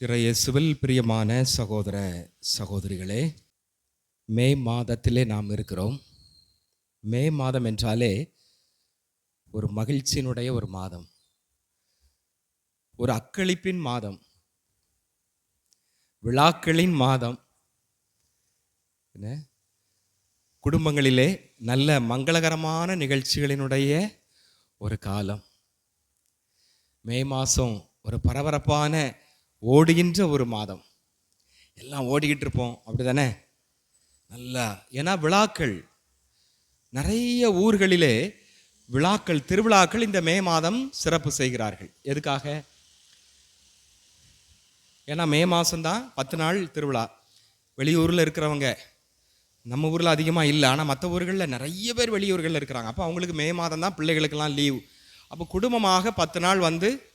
இறையேசுவில் பிரியமான சகோதர சகோதரிகளே மே மாதத்திலே நாம் இருக்கிறோம். மே மாதம் என்றாலே ஒரு மகிழ்ச்சியினுடைய ஒரு மாதம். ஒரு அக்களிப்பின் மாதம். விழாக்களின் மாதம். என்ன? குடும்பங்களிலே நல்ல மங்களகரமான நிகழ்ச்சிகளினுடைய ஒரு காலம். மே மாதம் ஒரு பரபரப்பான ஓடுகின்ற ஒரு மாதம். எல்லாம் ஓடிக்கிட்டு இருப்போம். அப்படி தானே நல்லா. ஏன்னா விழாக்கள். நிறைய ஊர்களிலே விழாக்கள் திருவிழாக்கள் இந்த மே மாதம் சிறப்பு செய்கிறார்கள். எதுக்காக? ஏன்னா மே மாதம்தான் பத்து நாள் திருவிழா. வெளியூரில் இருக்கிறவங்க. நம்ம ஊரில் அதிகமாக இல்லை. ஆனால் மற்ற ஊர்களில் நிறைய பேர் வெளியூர்களில் இருக்கிறாங்க. அப்போ அவங்களுக்கு மே மாதம் தான் பிள்ளைகளுக்கெல்லாம் லீவ். அப்போ குடும்பமாக பத்து நாள் வந்து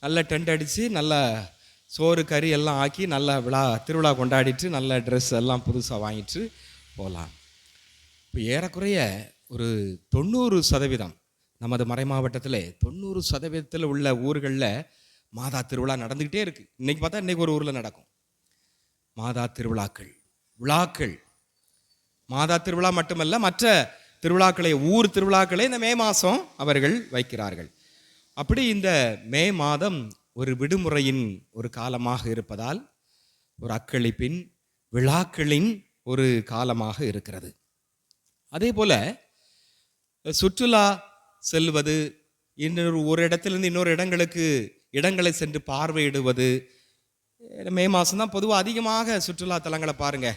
நல்ல டென்ட் அடித்து நல்லா சோறு கறி எல்லாம் ஆக்கி நல்ல விழா திருவிழா கொண்டாடிட்டு நல்ல ட்ரெஸ் எல்லாம் புதுசாக வாங்கிட்டு போகலாம் இப்போ ஏறக்குறைய ஒரு தொண்ணூறு சதவீதம் நமது மறை மாவட்டத்தில் தொண்ணூறு சதவீதத்தில் உள்ள ஊர்களில் மாதா திருவிழா நடந்துக்கிட்டே இருக்குது இன்றைக்கி பார்த்தா இன்றைக்கி ஒரு ஊரில் நடக்கும். மாதா திருவிழாக்கள் விழாக்கள். மாதா திருவிழா மட்டுமல்ல மற்ற திருவிழாக்களை ஊர் திருவிழாக்களை இந்த மே மாதம் அவர்கள் வைக்கிறார்கள். அப்படி இந்த மே மாதம் ஒரு விடுமுறையின் ஒரு காலமாக இருப்பதால் ஒரு அக்களிப்பின் விழாக்களின் ஒரு காலமாக இருக்கிறது. அதே போல் சுற்றுலா செல்வது இன்னொரு ஒரு இடத்துலேருந்து இன்னொரு இடங்களுக்கு இடங்களை சென்று பார்வையிடுவது மே மாதம் தான் பொதுவாக அதிகமாக சுற்றுலா தலங்களை பாருங்க.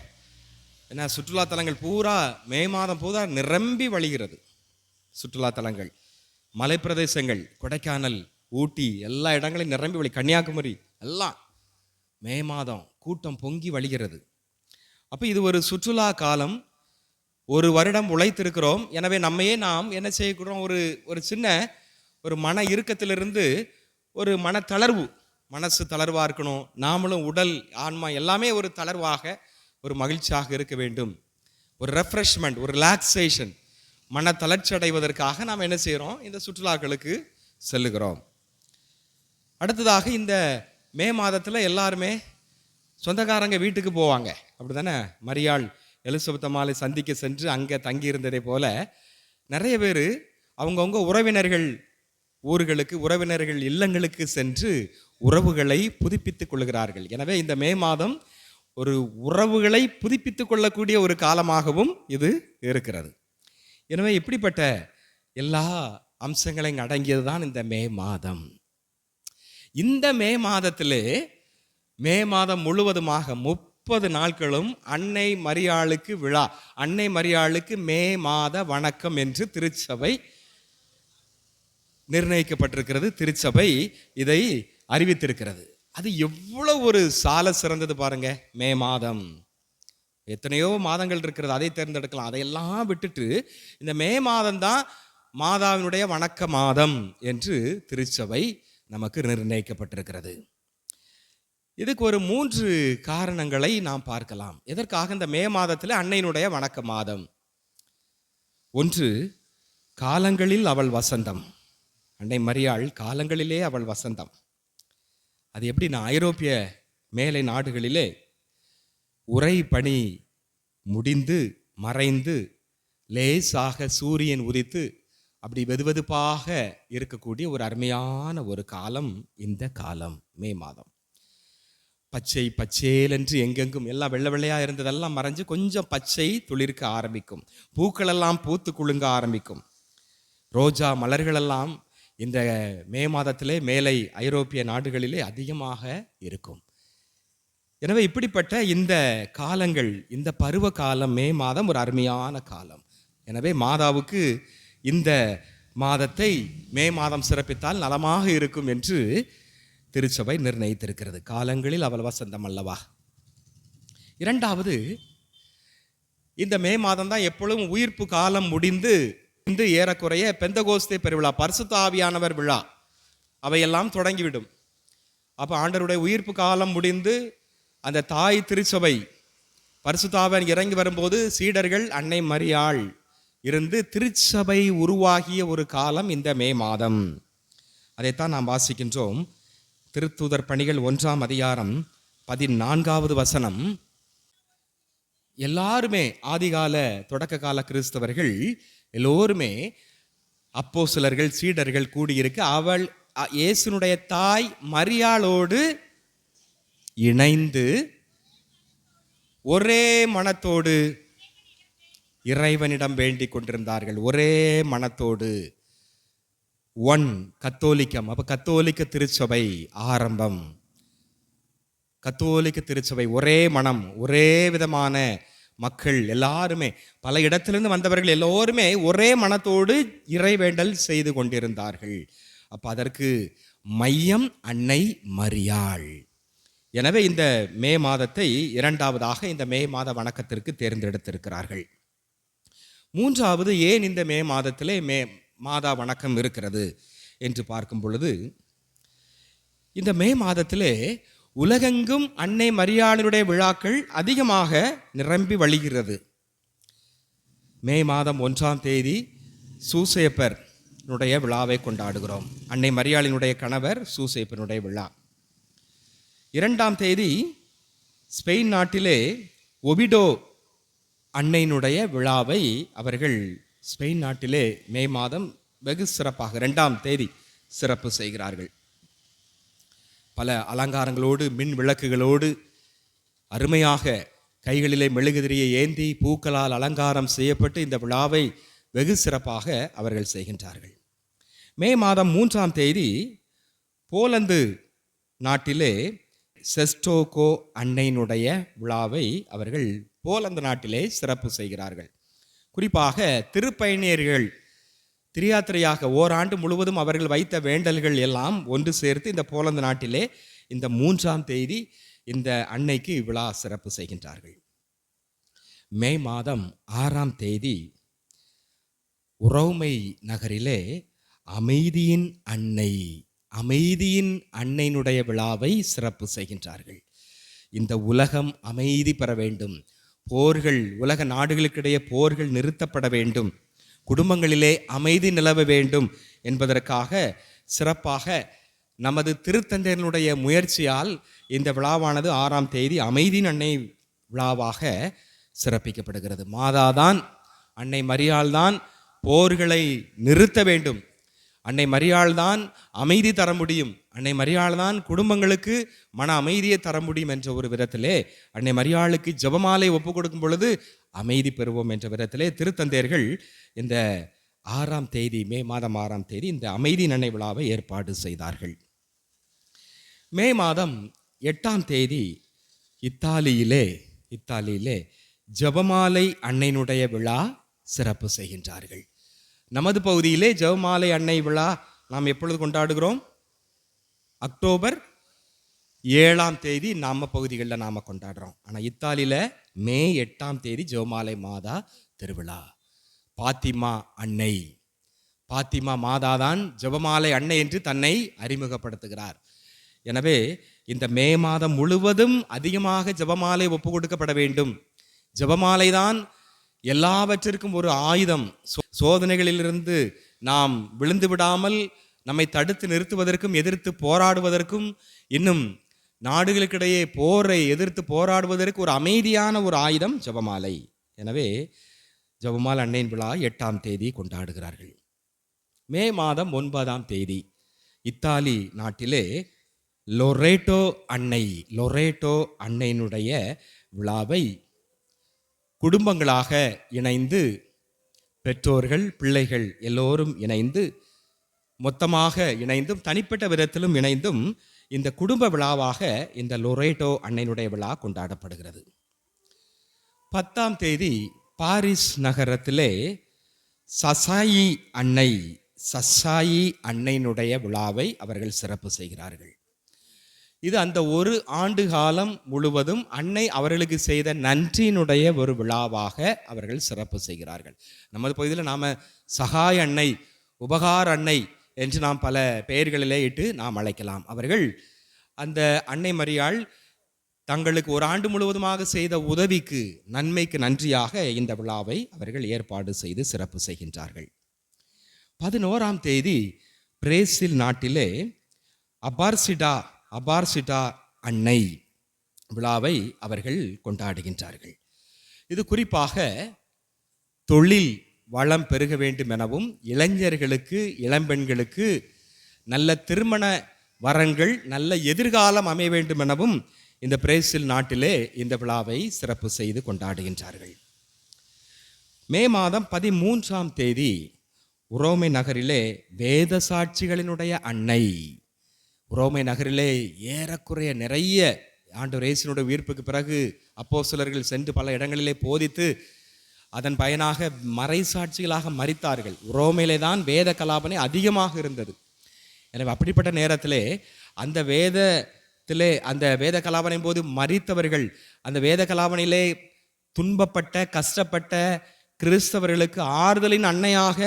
ஏன்னா சுற்றுலா தலங்கள் பூரா மே மாதம் பூரா நிரம்பி வழிகிறது. சுற்றுலா தலங்கள் மலைப்பிரதேசங்கள் கொடைக்கானல் ஊட்டி எல்லா இடங்களையும் நிரம்பி வழி கன்னியாகுமரி எல்லாம் மே மாதம் கூட்டம் பொங்கி வழிகிறது. அப்போ இது ஒரு சுற்றுலா காலம். ஒரு வருடம் உழைத்திருக்கிறோம். எனவே நம்மையே நாம் என்ன செய்யக்கூடும்? ஒரு ஒரு சின்ன ஒரு மன இறுக்கத்திலிருந்து ஒரு மன தளர்வு மனசு தளர்வாக இருக்கணும். நாமளும் உடல் ஆன்மா எல்லாமே ஒரு தளர்வாக ஒரு மகிழ்ச்சியாக இருக்க வேண்டும். ஒரு ரெஃப்ரெஷ்மெண்ட் ஒரு ரிலாக்ஸேஷன் மன தளர்ச்சி அடைவதற்காக நாம் என்ன செய்கிறோம்? இந்த சுற்றுலாக்களுக்கு செல்லுகிறோம். அடுத்ததாக இந்த மே மாதத்தில் எல்லாருமே சொந்தக்காரங்க வீட்டுக்கு போவாங்க. அப்படி தானே மரியாள் எலிசபெத் அம்மாளை சந்திக்க சென்று அங்கே தங்கி இருந்ததை போல நிறைய பேர் அவங்கவுங்க உறவினர்கள் ஊர்களுக்கு உறவினர்கள் இல்லங்களுக்கு சென்று உறவுகளை புதுப்பித்துக் கொள்கிறார்கள். எனவே இந்த மே மாதம் ஒரு உறவுகளை புதுப்பித்துக் கொள்ளக்கூடிய ஒரு காலமாகவும் இது இருக்கிறது. எனவே இப்படிப்பட்ட எல்லா அம்சங்களையும் அடங்கியது தான் இந்த மே மாதம். இந்த மே மாதத்திலே மே மாதம் முழுவதுமாக முப்பது நாட்களும் அன்னை மரியாளுக்கு விழா அன்னை மரியாளுக்கு மே மாத வணக்கம் என்று திருச்சபை நிர்ணயிக்கப்பட்டிருக்கிறது திருச்சபை இதை அறிவித்திருக்கிறது. அது எவ்வளோ ஒரு சால சிறந்தது பாருங்க மே மாதம். எத்தனையோ மாதங்கள் இருக்கிறது அதை தேர்ந்தெடுக்கலாம். அதையெல்லாம் விட்டுட்டு இந்த மே மாதம் தான் மாதாவினுடைய வணக்க மாதம் என்று திருச்சபை நமக்கு நிர்ணயிக்கப்பட்டிருக்கிறது. இதுக்கு ஒரு மூன்று காரணங்களை நாம் பார்க்கலாம். எதற்காக இந்த மே மாதத்தில் அன்னையினுடைய வணக்க மாதம்? ஒன்று காலங்களில் அவள் வசந்தம். அன்னை மரியாள் காலங்களிலே அவள் வசந்தம். அது எப்படின்னா ஐரோப்பிய மேலை நாடுகளிலே உரை பனி முடிந்து மறைந்து லேசாக சூரியன் உதித்து அப்படி வெதுவெதுப்பாக இருக்கக்கூடிய ஒரு அருமையான ஒரு காலம் இந்த காலம் மே மாதம். பச்சை பச்சேலென்று எங்கெங்கும் எல்லாம் வெள்ளை வெள்ளையாக இருந்ததெல்லாம் மறைஞ்சு கொஞ்சம் பச்சை துளிர்க்க ஆரம்பிக்கும். பூக்களெல்லாம் பூத்து குலுங்க ஆரம்பிக்கும். ரோஜா மலர்களெல்லாம் இந்த மே மாதத்திலே மேலை ஐரோப்பிய நாடுகளிலே அதிகமாக இருக்கும். எனவே இப்படிப்பட்ட இந்த காலங்கள் இந்த பருவ காலம் மே மாதம் ஒரு அருமையான காலம். எனவே மாதாவுக்கு இந்த மாதத்தை மே மாதம் சிறப்பித்தால் நலமாக இருக்கும் என்று திருச்சபை நிர்ணயித்திருக்கிறது. காலங்களில் அவள் வசந்தம் அல்லவா? இரண்டாவது இந்த மே மாதம் தான் எப்பொழுதும் உயிர்ப்பு காலம் முடிந்து இன்று ஏறக்குறைய பெந்தகோஸ்தே பெருவிழா பரிசுத்த ஆவியானவர் விழா அவையெல்லாம் தொடங்கிவிடும். அப்போ ஆண்டருடைய உயிர்ப்பு காலம் முடிந்து அந்த தாய் திருச்சபை பரிசுத்தாவன் இறங்கி வரும்போது சீடர்கள் அன்னை மரியாள் இருந்து திருச்சபை உருவாகிய ஒரு காலம் இந்த மே மாதம். அதைத்தான் நாம் வாசிக்கின்றோம். திருத்தூதர் பணிகள் ஒன்றாம் அதிகாரம் பதினான்காவது வசனம். எல்லாருமே ஆதிகால தொடக்க கால கிறிஸ்தவர்கள் எல்லோருமே அப்போ சிலர்கள் சீடர்கள் கூடியிருக்க அவள் அ- இயேசுனுடைய தாய் மரியாளோடு இணைந்து ஒரே மனத்தோடு இறைவனிடம் வேண்டிக் கொண்டிருந்தார்கள். ஒரே மனத்தோடு. ஒன் கத்தோலிக்கம். அப்போ கத்தோலிக்க திருச்சபை ஆரம்பம். கத்தோலிக்க திருச்சபை ஒரே மனம் ஒரே விதமான மக்கள் எல்லாருமே பல இடத்திலிருந்து வந்தவர்கள் எல்லோருமே ஒரே மனத்தோடு இறைவேண்டல் செய்து கொண்டிருந்தார்கள். அப்போ அதற்கு மையம் அன்னை மரியாள். எனவே இந்த மே மாதத்தை இரண்டாவதாக இந்த மே மாத வணக்கத்திற்கு தேர்ந்தெடுத்திருக்கிறார்கள். மூன்றாவது ஏன் இந்த மே மாதத்திலே மே மாதா வணக்கம் இருக்கிறது? என்று பார்க்கும் பொழுது இந்த மே மாதத்திலே உலகெங்கும் அன்னை மரியாளினுடைய விழாக்கள் அதிகமாக நிரம்பி வழிகிறது. மே மாதம் ஒன்றாம் தேதி சூசேப்பர்னுடைய விழாவை கொண்டாடுகிறோம். அன்னை மரியாளினுடைய கணவர் சூசேப்பனுடைய விழா. இரண்டாம் தேதி ஸ்பெயின் நாட்டிலே ஒபிடோ அன்னையினுடைய விழாவை அவர்கள் ஸ்பெயின் நாட்டிலே மே மாதம் வெகு சிறப்பாக ரெண்டாம் தேதி சிறப்பு செய்கிறார்கள். பல அலங்காரங்களோடு மின் விளக்குகளோடு அருமையாக கைகளிலே மெழுகுதிரியை ஏந்தி பூக்களால் அலங்காரம் செய்யப்பட்டு இந்த விழாவை வெகு சிறப்பாக அவர்கள் செய்கின்றார்கள். மே மாதம் மூன்றாம் தேதி போலந்து நாட்டிலே செஸ்டோகோ அன்னையினுடைய விழாவை அவர்கள் போலந்து நாட்டிலே சிறப்பு செய்கிறார்கள். குறிப்பாக திருப்பயணியர்கள் திரியாத்திரையாக ஓராண்டு முழுவதும் அவர்கள் வைத்த வேண்டல்கள் எல்லாம் ஒன்று சேர்த்து இந்த போலந்து நாட்டிலே இந்த மூன்றாம் தேதி இந்த அன்னைக்கு விழா சிறப்பு செய்கின்றார்கள். மே மாதம் ஆறாம் தேதி உரோமை நகரிலே அமைதியின் அன்னை அமைதியின் அன்னையினுடைய விழாவை சிறப்பு செய்கின்றார்கள். இந்த உலகம் அமைதி பெற வேண்டும். போர்கள் உலக நாடுகளுக்கிடையே போர்கள் நிறுத்தப்பட வேண்டும். குடும்பங்களிலே அமைதி நிலவ வேண்டும் என்பதற்காக சிறப்பாக நமது திருத்தந்தையினுடைய முயற்சியால் இந்த விழாவானது ஆறாம் தேதி அமைதியின் அன்னை விழாவாக சிறப்பிக்கப்படுகிறது. மாதாதான் அன்னை மரியாள்தான் போர்களை நிறுத்த வேண்டும். அன்னை மரியாள்தான் அமைதி தர முடியும். அன்னை மரியாள் தான் குடும்பங்களுக்கு மன அமைதியை தர முடியும் என்ற ஒரு விதத்திலே அன்னை மரியாளுக்கு ஜெபமாலை ஒப்பு கொடுக்கும் பொழுது அமைதி பெறுவோம் என்ற விதத்திலே திருத்தந்தையர்கள் இந்த ஆறாம் தேதி மே மாதம் ஆறாம் தேதி இந்த அமைதி நன்னை விழாவை ஏற்பாடு செய்தார்கள். மே மாதம் எட்டாம் தேதி இத்தாலியிலே இத்தாலியிலே ஜெபமாலை அன்னையினுடைய விழா சிறப்பு செய்கின்றார்கள். நமது பகுதியிலே ஜெபமாலை அன்னை விழா நாம் எப்பொழுது கொண்டாடுகிறோம்? அக்டோபர் ஏழாம் தேதி நாம பகுதிகளில் நாம் கொண்டாடுறோம். ஆனால் இத்தாலியில் மே எட்டாம் தேதி ஜெபமாலை மாதா திருவிழா. பாத்திமா அன்னை. பாத்திமா மாதா தான் ஜெபமாலை அன்னை என்று தன்னை அறிமுகப்படுத்துகிறார். எனவே இந்த மே மாதம் முழுவதும் அதிகமாக ஜெபமாலை ஒப்பு கொடுக்கப்பட வேண்டும். ஜபமாலை தான் எல்லாவற்றிற்கும் ஒரு ஆயுதம். சோ- சோதனைகளிலிருந்து நாம் விழுந்து விடாமல் நம்மை தடுத்து நிறுத்துவதற்கும் எதிர்த்து போராடுவதற்கும் இன்னும் நாடுகளுக்கிடையே போரை எதிர்த்து போராடுவதற்கு ஒரு அமைதியான ஒரு ஆயுதம் ஜெபமாலை. எனவே ஜபமால் அன்னையின் விழா எட்டாம் தேதி கொண்டாடுகிறார்கள். மே மாதம் ஒன்பதாம் தேதி இத்தாலி நாட்டிலே லொரேட்டோ அன்னை லொரேட்டோ அன்னையினுடைய விழாவை குடும்பங்களாக இணைந்து பெற்றோர்கள் பிள்ளைகள் எல்லோரும் இணைந்து மொத்தமாக இணைந்தும் தனிப்பட்ட விதத்திலும் இணைந்தும் இந்த குடும்ப விழாவாக இந்த லொரேட்டோ அன்னையினுடைய விழா கொண்டாடப்படுகிறது. பத்தாம் தேதி பாரிஸ் நகரத்திலே சசாயி அன்னை சசாயி அன்னையினுடைய விழாவை அவர்கள் சிறப்பு செய்கிறார்கள். இது அந்த ஒரு ஆண்டு காலம் முழுவதும் அன்னை அவர்களுக்கு செய்த நன்றியினுடைய ஒரு விழாவாக அவர்கள் சிறப்பு செய்கிறார்கள். நமது பகுதியில் நாம் சகாய அன்னை உபகார அன்னை என்று நாம் பல பெயர்களிலே இட்டு நாம் அழைக்கலாம். அவர்கள் அந்த அன்னை மரியாள் தங்களுக்கு ஒரு ஆண்டு முழுவதுமாக செய்த உதவிக்கு நன்மைக்கு நன்றியாக இந்த விழாவை அவர்கள் ஏற்பாடு செய்து சிறப்பு செய்கின்றார்கள். பதினோராம் தேதி பிரேசில் நாட்டிலே அபார்சிடா அபார்சிட்டா அன்னை விழாவை அவர்கள் கொண்டாடுகின்றார்கள். இது குறிப்பாக தொழில் வளம் பெருக வேண்டும் எனவும் இளைஞர்களுக்கு இளம்பெண்களுக்கு நல்ல திருமண வரங்கள் நல்ல எதிர்காலம் அமைய வேண்டும் எனவும் இந்த பிரேசில் நாட்டிலே இந்த விழாவை சிறப்பு செய்து கொண்டாடுகின்றார்கள். மே மாதம் பதிமூன்றாம் தேதி உரோமை நகரிலே வேத சாட்சிகளினுடைய அன்னை. உரோமை நகரிலே ஏறக்குறைய நிறைய ஆண்டு ரேசினுடைய உயிர்ப்புக்கு பிறகு அப்போ சிலர்கள் சென்று பல இடங்களிலே போதித்து அதன் பயனாக மறை சாட்சிகளாக மறித்தார்கள் ரோமையிலே தான் வேத கலாபனை அதிகமாக இருந்தது. எனவே அப்படிப்பட்ட நேரத்திலே அந்த வேதத்திலே அந்த வேத கலாபனை போது மறித்தவர்கள் அந்த வேத கலாபனையிலே துன்பப்பட்ட கஷ்டப்பட்ட கிறிஸ்தவர்களுக்கு ஆறுதலின் அன்னையாக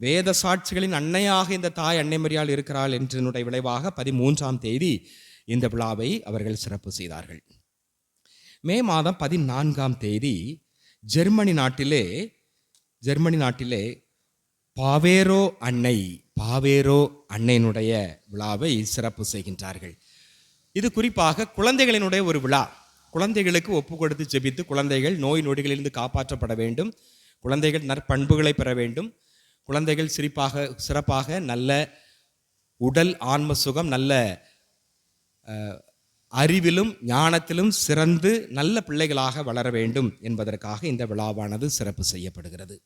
வேத சாட்சிகளின் அன்னையாக இந்த தாய் அன்னைமரியால் இருக்கிறாள் என்றனுடைய விளைவாக பதிமூன்றாம் தேதி இந்த விழாவை அவர்கள் சிறப்பு செய்தார்கள். மே மாதம் பதினான்காம் தேதி ஜெர்மனி நாட்டிலே ஜெர்மனி நாட்டிலே பாவேரோ அன்னை பாவேரோ அன்னையினுடைய விழாவை சிறப்பு செய்கின்றார்கள். இது குறிப்பாக குழந்தைகளினுடைய ஒரு விழா. குழந்தைகளுக்கு ஒப்பு கொடுத்து ஜெபித்து குழந்தைகள் நோய் நொடிகளிலிருந்து காப்பாற்றப்பட வேண்டும். குழந்தைகள் நற்பண்புகளை பெற வேண்டும். குழந்தைகள் சிரிப்பாக சிறப்பாக நல்ல உடல் ஆன்ம சுகம் நல்ல அறிவிலும் ஞானத்திலும் சிறந்து நல்ல பிள்ளைகளாக வளர வேண்டும் என்பதற்காக இந்த விழாவானது சிறப்பு செய்யப்படுகிறது.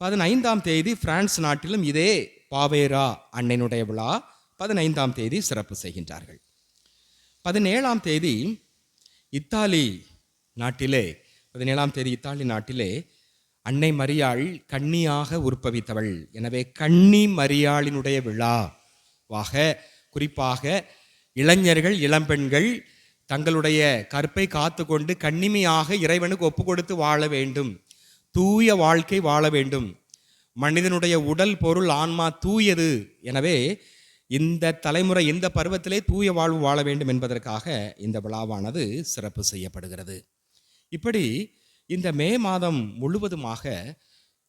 பதினைந்தாம் தேதி பிரான்ஸ் நாட்டிலும் இதே பாவேரா அன்னையினுடைய விழா பதினைந்தாம் தேதி சிறப்பு செய்கின்றார்கள். பதினேழாம் தேதி இத்தாலி நாட்டிலே பதினேழாம் தேதி இத்தாலி நாட்டிலே அன்னை மரியாள் கன்னியாக உற்பவித்தவள். எனவே கன்னி மரியாளினுடைய விழாவாக குறிப்பாக இளைஞர்கள் இளம்பெண்கள் தங்களுடைய கற்பை காத்துக்கொண்டு கண்ணிமையாக இறைவனுக்கு ஒப்பு கொடுத்து வாழ வேண்டும். தூய வாழ்க்கை வாழ வேண்டும். மனிதனுடைய உடல் பொருள் ஆன்மா தூயது. எனவே இந்த தலைமுறை இந்த பருவத்திலே தூய வாழ்வு வாழ வேண்டும் என்பதற்காக இந்த விழாவானது சிறப்பு செய்யப்படுகிறது. இப்படி இந்த மே மாதம் முழுவதுமாக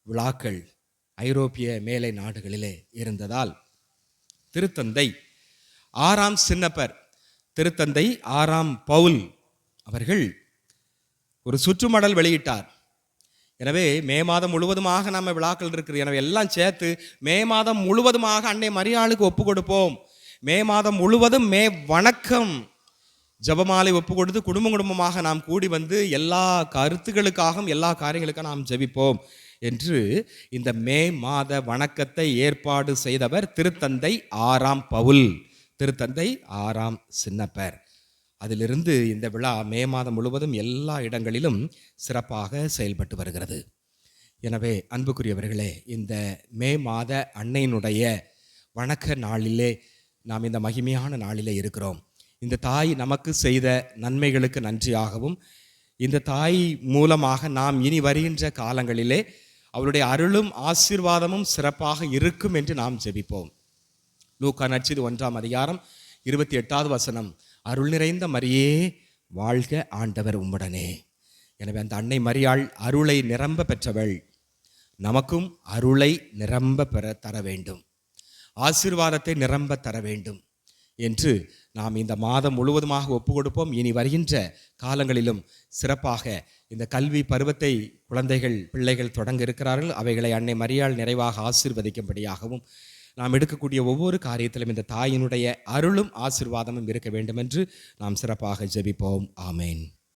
விழாக்கள் ஐரோப்பிய மேலை நாடுகளிலே இருந்ததால் திருத்தந்தை ஆறாம் சின்னப்பர் திருத்தந்தை ஆறாம் பவுல் அவர்கள் ஒரு சுற்றுமடல் வெளியிட்டார். எனவே மே மாதம் முழுவதுமாக நம்ம விழாக்கள் இருக்குது. எனவே எல்லாம் சேர்த்து மே மாதம் முழுவதுமாக அன்னை மரியாளுக்கு ஒப்பு கொடுப்போம். மே மாதம் முழுவதும் மே வணக்கம். ஜெபமாலை ஒப்பு கொடுத்து குடும்பம் குடும்பமாக நாம் கூடி வந்து எல்லா கருத்துக்களுக்காகவும் எல்லா காரியங்களுக்காக நாம் ஜெபிப்போம் என்று இந்த மே மாத வணக்கத்தை ஏற்பாடு செய்தவர் திருத்தந்தை ஆறாம் பவுல். திருத்தந்தை ஆறாம் சின்னப்பர். அதிலிருந்து இந்த விழா மே மாதம் முழுவதும் எல்லா இடங்களிலும் சிறப்பாக செயல்பட்டு வருகிறது. எனவே அன்புக்குரியவர்களே இந்த மே மாத அன்னையினுடைய வணக்க நாளிலே நாம் இந்த மகிமையான நாளிலே இருக்கிறோம். இந்த தாய் நமக்கு செய்த நன்மைகளுக்கு நன்றியாகவும் இந்த தாய் மூலமாக நாம் இனி வருகின்ற காலங்களிலே அவருடைய அருளும் ஆசீர்வாதமும் சிறப்பாக இருக்கும் என்று நாம் ஜெபிப்போம். லூக்கா நட்சது ஒன்றாம் அதிகாரம் இருபத்தி எட்டாவது வசனம். அருள் நிறைந்த மரியே வாழ்க ஆண்டவர் உம்முடனே. எனவே அந்த அன்னை மரியாள் அருளை நிரம்ப பெற்றவள். நமக்கும் அருளை நிரம்ப பெற தர வேண்டும். ஆசீர்வாதத்தை நிரம்ப தர வேண்டும் என்று நாம் இந்த மாதம் முழுவதுமாக ஒப்பு கொடுப்போம் இனி வருகின்ற காலங்களிலும் சிறப்பாக இந்த கல்வி பருவத்தை குழந்தைகள் பிள்ளைகள் தொடங்க இருக்கிறார்கள். அவைகளை அன்னை மரியாள் நிறைவாக ஆசீர்வதிக்கும்படியாகவும் நாம் எடுக்கக்கூடிய ஒவ்வொரு காரியத்திலும் இந்த தாயினுடைய அருளும் ஆசீர்வாதமும் இருக்க வேண்டும் என்று நாம் சிறப்பாக ஜெபிப்போம். ஆமேன்.